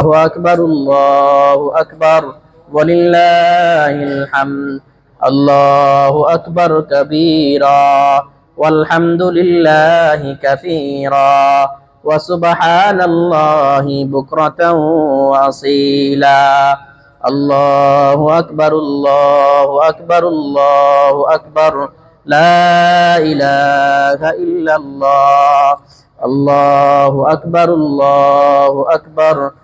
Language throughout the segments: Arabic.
الله أكبر الله أكبر. ولله الحمد. الله أكبر كبيرا. والحمد لله كثيرا. وسبحان الله بكرة وأصيلا. الله أكبر الله أكبر الله أكبر. لا إله إلا الله. الله أكبر الله أكبر.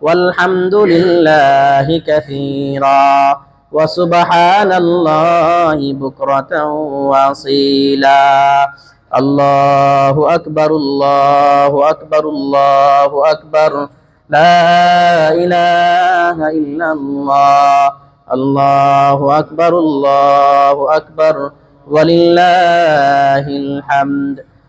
والحمد لله كثيرا وسبحان الله بكرة وأصيلا. الله أكبر الله أكبر الله أكبر. لا إله إلا الله. الله أكبر الله أكبر. ولله الحمد.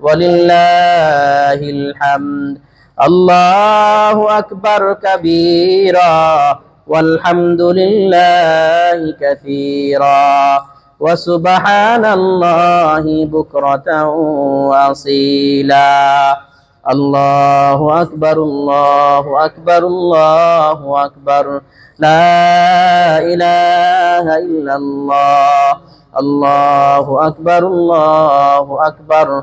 ولله الحمد. الله أكبر كبيرا والحمد لله كثيرا. وسبحان الله بكرة وأصيلا. الله أكبر الله أكبر الله أكبر. لا إله إلا الله. الله أكبر الله أكبر.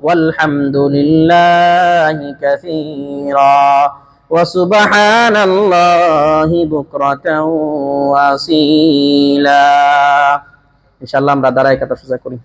والحمد لله كثيرا وسبحان الله بكرة وأصيلا إن شاء الله আমরা দাঁড়াই কথা সোজা করি